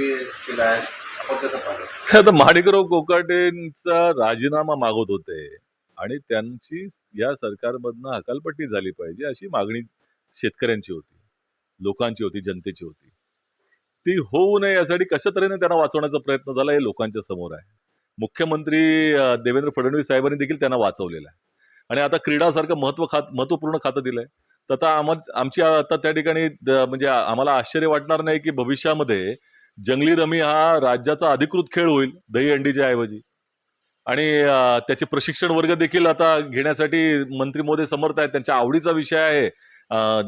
केला आहे आपण आता माणिकराव कोकाटेंचा राजीनामा मागत होते आणि त्यांची या सरकारमधनं हकालपट्टी झाली पाहिजे अशी मागणी शेतकऱ्यांची होती लोकांची होती जनतेची होती. ती होऊ नये यासाठी कशा तऱ्हेने त्यांना वाचवण्याचा प्रयत्न झाला हे लोकांच्या समोर आहे. मुख्यमंत्री देवेंद्र फडणवीस साहेबांनी देखील त्यांना वाचवलेलं आहे. आणि आता क्रीडासारखं महत्त्व खात महत्त्वपूर्ण खातं दिलंय. तर आता आम आमची आता त्या ठिकाणी द- म्हणजे आम्हाला आश्चर्य वाटणार नाही की भविष्यामध्ये जंगली रमी हा राज्याचा अधिकृत खेळ होईल दहीहंडीच्या ऐवजी. आणि त्याचे प्रशिक्षण वर्ग देखील आता घेण्यासाठी मंत्री मोदी समर्थ आहेत. त्यांच्या आवडीचा विषय आहे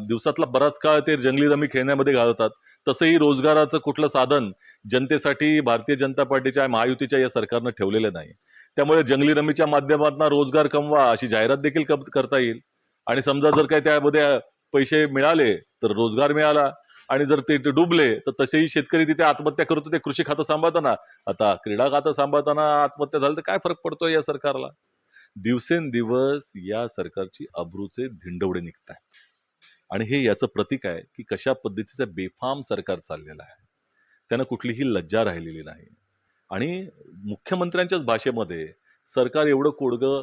दिवसातला बराच काळ ते जंगली रमी खेळण्यामध्ये घालवतात. तसंही रोजगाराचं कुठलं साधन जनतेसाठी भारतीय जनता पार्टीच्या महायुतीच्या या सरकारनं ठेवलेलं नाही. त्यामुळे जंगली रमीच्या माध्यमातून रोजगार कमवा अशी जाहिरात देखील करता येईल. आणि समजा जर काही त्यामध्ये पैसे मिळाले तर रोजगार मिळाला. आणि जर ते ते डुबले तर तसेही शेतकरी तिथे आत्महत्या करतो ते कृषी खातं सांभाळताना. आता क्रीडा खातं सांभाळताना आत्महत्या झाली तर काय फरक पडतो या सरकारला? दिवसेंदिवस या सरकारची अब्रूचे धिंडवडे निघत आहेत आणि हे याचं प्रतीक आहे की कशा पद्धतीचं बेफाम सरकार चाललेलं आहे. त्यांना कुठलीही लज्जा राहिलेली नाही. आणि मुख्यमंत्र्यांच्याच भाषेमध्ये सरकार एवढं कोडगं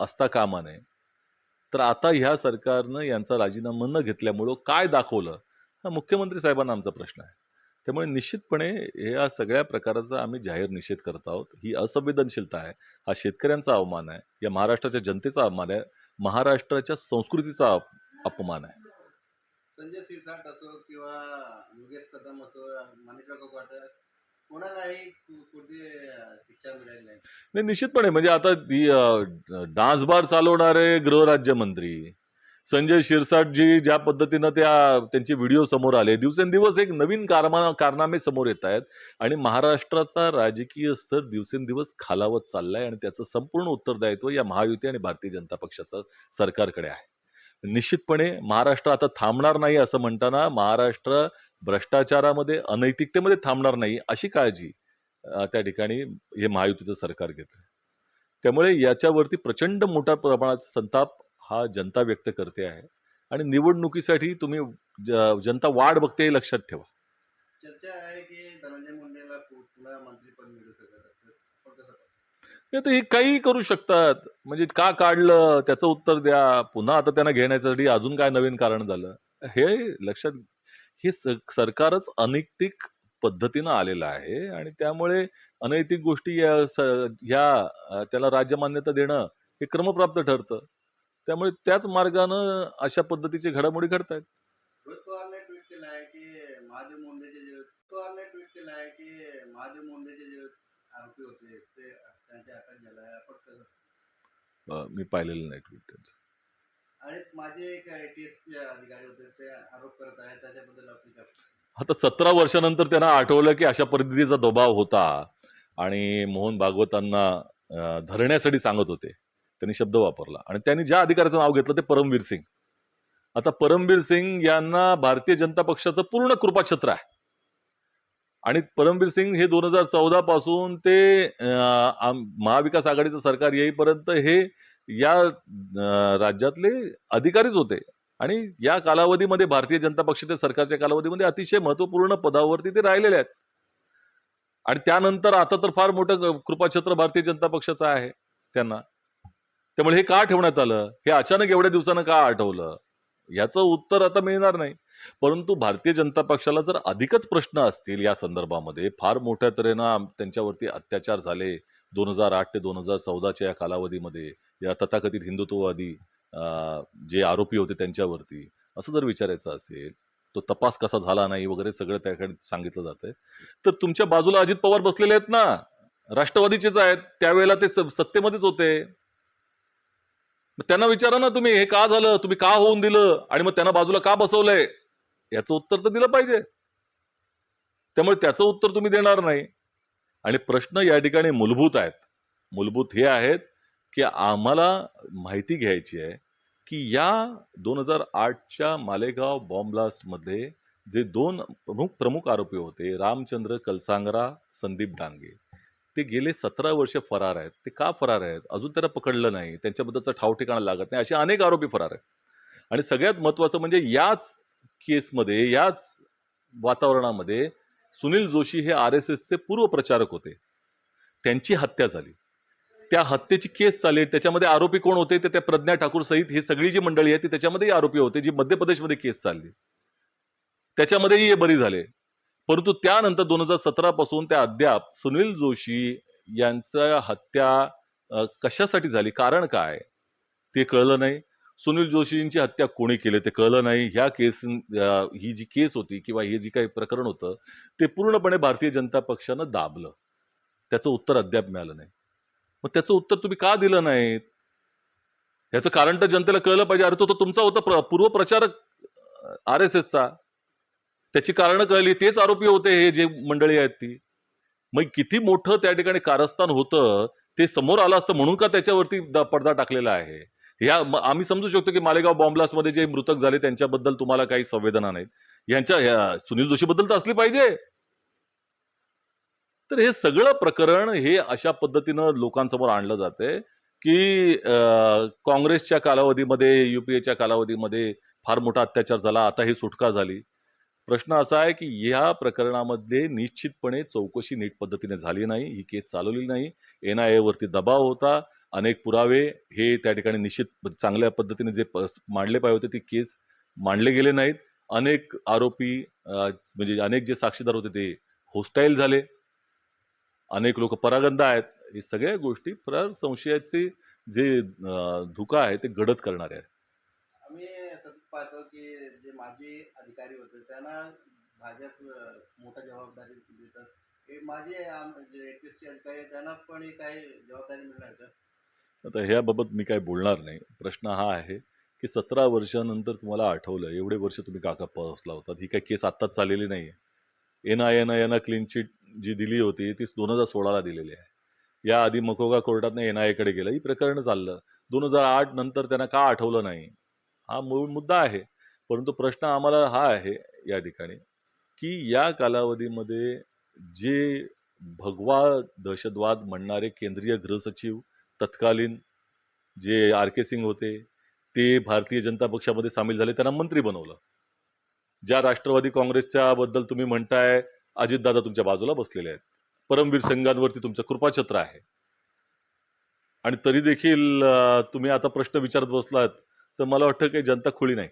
असता कामा नये. तर आता ह्या सरकारनं यांचा राजीनामा न घेतल्यामुळं काय दाखवलं? हा मुख्यमंत्री साहेबांना आमचा प्रश्न आहे. त्यामुळे निश्चितपणे या सगळ्या प्रकाराचा आम्ही जाहीर निषेध करत आहोत. ही असंवेदनशीलता आहे. हा शेतकऱ्यांचा अवमान आहे. या महाराष्ट्राच्या जनतेचा अवमान आहे. महाराष्ट्राच्या संस्कृतीचा अप- अपमान आहे. संजय शिरसाट असो किंवा योगेश कदम असो माणिकराव कोणालाही कुठे शिक्षा मिळाली नाही. निश्चितपणे. म्हणजे आता डान्स बार चालवणारे गृहराज्यमंत्री संजय शिरसाटजी ज्या पद्धतीनं त्या त्यांचे व्हिडिओ समोर आले दिवसेंदिवस एक नवीन कारमा कारनामे समोर येत आहेत आणि महाराष्ट्राचा राजकीय स्तर दिवसेंदिवस खालावत चाललाय आणि त्याचं संपूर्ण उत्तरदायित्व या महायुती आणि भारतीय जनता पक्षाचं सरकारकडे आहे. निश्चितपणे महाराष्ट्र आता थांबणार नाही असं म्हणताना महाराष्ट्र भ्रष्टाचारामध्ये अनैतिकतेमध्ये थांबणार नाही अशी काळजी त्या ठिकाणी हे महायुतीचं सरकार घेतं त्यामुळे याच्यावरती प्रचंड मोठ्या प्रमाणात संताप हा जनता व्यक्त करते आहे. आणि निवडणुकीसाठी तुम्ही ज- जनता वाढ बघते हे लक्षात ठेवा. चर्चा आहे की धनंजय मुंडेला पु- पुन्हा मंत्रीपद मिळू शकत असं आपण कसं पाहतो नाही तर हे काही करू शकतात. म्हणजे का काढलं? त्याचं उत्तर द्या. पुन्हा आता त्यांना घेण्यासाठी अजून काय नवीन कारण झालं? हे लक्षात हे स- सरकारच अनैतिक पद्धतीनं आलेलं आहे. आणि त्यामुळे अनैतिक गोष्टी या ह्या त्याला राज्यमान्यता देणं हे क्रमप्राप्त ठरतं. त्यामुळे त्याच मार्गानं अशा पद्धतीचे घडामोडी घडत आहेत रोहित पवारने ट्विट केलं आहे की महादेव मुंडेचे जे पवारने ट्विट केलं आहे की महादेव मुंडेचे जे आरोपी होते ते त्यांच्या अटक झाला आहे. आपण कसं? मी पाहिलेलं नाही ट्विट त्यांचं. आणि माझे एक एटीएस चे अधिकारी होते ते आरोप करत आहेत त्याच्याबद्दल आपली काय आता सतरा वर्षानंतर त्यांना आठवलं की अशा पद्धतीचा दबाव होता आणि मोहन भागवतांना अं, धरण्यासाठी सांगत होते. त्यांनी शब्द वापरला. आणि त्यांनी ज्या अधिकाऱ्याचं नाव घेतलं ते परमवीर सिंग. आता परमवीर सिंग यांना भारतीय जनता पक्षाचं पूर्ण कृपाछत्र आहे. आणि परमवीर सिंग हे दोन हजार चौदा पासून ते महाविकास आघाडीचं सरकार येईपर्यंत हे या राज्यातले अधिकारीच होते. आणि या कालावधीमध्ये भारतीय जनता पक्षाच्या सरकारच्या कालावधीमध्ये अतिशय महत्त्वपूर्ण पदावरती ते राहिलेले आहेत. आणि त्यानंतर आता तर फार मोठं कृपाछत्र भारतीय जनता पक्षाचं आहे त्यांना. त्यामुळे हे का ठेवण्यात आलं? हे अचानक एवढ्या दिवसानं का आठवलं? याचं उत्तर आता मिळणार नाही. परंतु भारतीय जनता पक्षाला जर अधिकच प्रश्न असतील या संदर्भामध्ये फार मोठ्या तऱ्हेनं त्यांच्यावरती अत्याचार झाले दोन हजार आठ ते दोन हजार चौदाच्या या कालावधीमध्ये या तथाकथित हिंदुत्ववादी जे आरोपी होते त्यांच्यावरती असं जर विचारायचं असेल तो तपास कसा झाला नाही वगैरे सगळं त्याकडे सांगितलं जातंय. तर तुमच्या बाजूला अजित पवार बसलेले आहेत ना? राष्ट्रवादीचेच आहेत. त्यावेळेला ते सत्तेमध्येच होते. त्यांना विचारा ना तुम्ही हे का झालं? तुम्ही का होऊन दिलं? आणि मग त्यांना बाजूला का बसवलंय? याचं उत्तर तर दिलं पाहिजे. त्यामुळे त्याचं उत्तर तुम्ही देणार नाही. आणि प्रश्न या ठिकाणी मूलभूत आहेत. मूलभूत हे आहेत की आम्हाला माहिती घ्यायची आहे की या दोन हजार आठच्या मालेगाव बॉम्बलास्टमध्ये जे दोन प्रमुख प्रमुख आरोपी होते रामचंद्र कलसांगरा संदीप डांगे ते गेले सतरा वर्ष फरार आहेत. ते का फरार आहेत? अजून त्यांना पकडलं नाही. त्यांच्याबद्दलचं ठाव ठिकाणा लागत नाही. असे अनेक आरोपी फरार आहेत. आणि सगळ्यात महत्त्वाचं म्हणजे याच केसमध्ये याच वातावरणामध्ये सुनील जोशी हे आर एस एसचे पूर्व प्रचारक होते. त्यांची हत्या झाली. त्या हत्येची केस चालली. त्याच्यामध्ये आरोपी कोण होते? ते त्या प्रज्ञा ठाकूर सहित ही सगळी जी मंडळी आहे ती त्याच्यामध्येही आरोपी होते जी मध्य प्रदेशमध्ये केस चालली. त्याच्यामध्येही हे बरी झाले. परंतु त्यानंतर दोन हजार सतरा पासून त्या अद्याप सुनील जोशी यांचा हत्या कशासाठी झाली? कारण काय? ते कळलं नाही. सुनील जोशींची हत्या कोणी केली ते कळलं नाही. ह्या केस ही जी केस होती किंवा हे जी काही प्रकरण होतं ते पूर्णपणे भारतीय जनता पक्षानं दाबलं. त्याचं उत्तर अद्याप मिळालं नाही. मग त्याचं उत्तर तुम्ही का दिलं नाही याचं कारण तर जनतेला कळलं पाहिजे. अरे तो तो तुमचा होता प्र- पूर्व प्रचारक आर एस एसचा. त्याची कारणं कळली तेच आरोपी होते हे जे मंडळी आहेत ती. मग किती मोठं त्या ठिकाणी कारस्थान होतं ते समोर आलं असतं म्हणून का त्याच्यावरती पडदा टाकलेला आहे? या आम्ही समजू शकतो की मालेगाव बॉम्बलास्टमध्ये जे मृतक झाले त्यांच्याबद्दल तुम्हाला काही संवेदना नाहीत. यांच्या ह्या सुनील जोशीबद्दल तर असली पाहिजे. तर हे सगळं प्रकरण हे अशा पद्धतीनं लोकांसमोर आणलं जाते की काँग्रेसच्या कालावधीमध्ये युपीएच्या कालावधीमध्ये फार मोठा अत्याचार झाला. आता ही सुटका झाली. प्रश्न असा आहे की या प्रकरणामध्ये निश्चितपणे चौकशी नीट पद्धतीने झाली नाही ही केस चालवली नाही. एन आय एवरती दबाव होता. अनेक पुरावे हे त्या ठिकाणी निश्चित चांगल्या पद्धतीने जे मांडले पाहिजे होते ती केस मांडले गेले नाहीत. अनेक आरोपी म्हणजे अनेक जे साक्षीदार होते ते होस्टाईल झाले. अनेक लोक परागंदा आहेत. हे सगळ्या गोष्टी फार संशयाचे जे धोका धुका आहे ते गडद करणारे आहे पाहतो की जे माजी अधिकारी होते त्यांना भाजप अं, मोठा जबाबदारी देतात. हे माझे आम- जे एकवीसचे अधिकारी आहेत त्यांना पण ही काही जबाबदारी मिळणार का? आता ह्याबाबत मी काही बोलणार नाही. प्रश्न हा आहे की सतरा वर्षानंतर तुम्हाला आठवलं एवढे वर्ष तुम्ही काका पोहोचला होता ही काही केस आत्ताच चाललेली नाही आहे. N I N I N clean chit जी दिली होती ती दोन हजार सोळाला दिलेली आहे. याआधी मकोगा कोर्टातनं एन आय एकडे गेलं. ही प्रकरण चाललं. दोन हजार आठ नंतर त्यांना का आठवलं नाही? हा मूळ मुद्दा आहे. परंतु प्रश्न आम्हाला हा आहे या ठिकाणी की या कालावधीमध्ये जे भगवा दहशतवाद म्हणणारे केंद्रीय गृहसचिव तत्कालीन जे आर के सिंग होते ते भारतीय जनता पक्षामध्ये सामील झाले त्यांना मंत्री बनवलं. ज्या राष्ट्रवादी काँग्रेसच्या बद्दल तुम्ही म्हणताय अजितदादा तुमच्या बाजूला बसलेले आहेत. परमवीर संघांवरती तुमचं कृपाछत्र आहे. आणि तरी देखील तुम्ही आता प्रश्न विचारत बसलात तर मला वाटतं काही जनता खुळी नाही.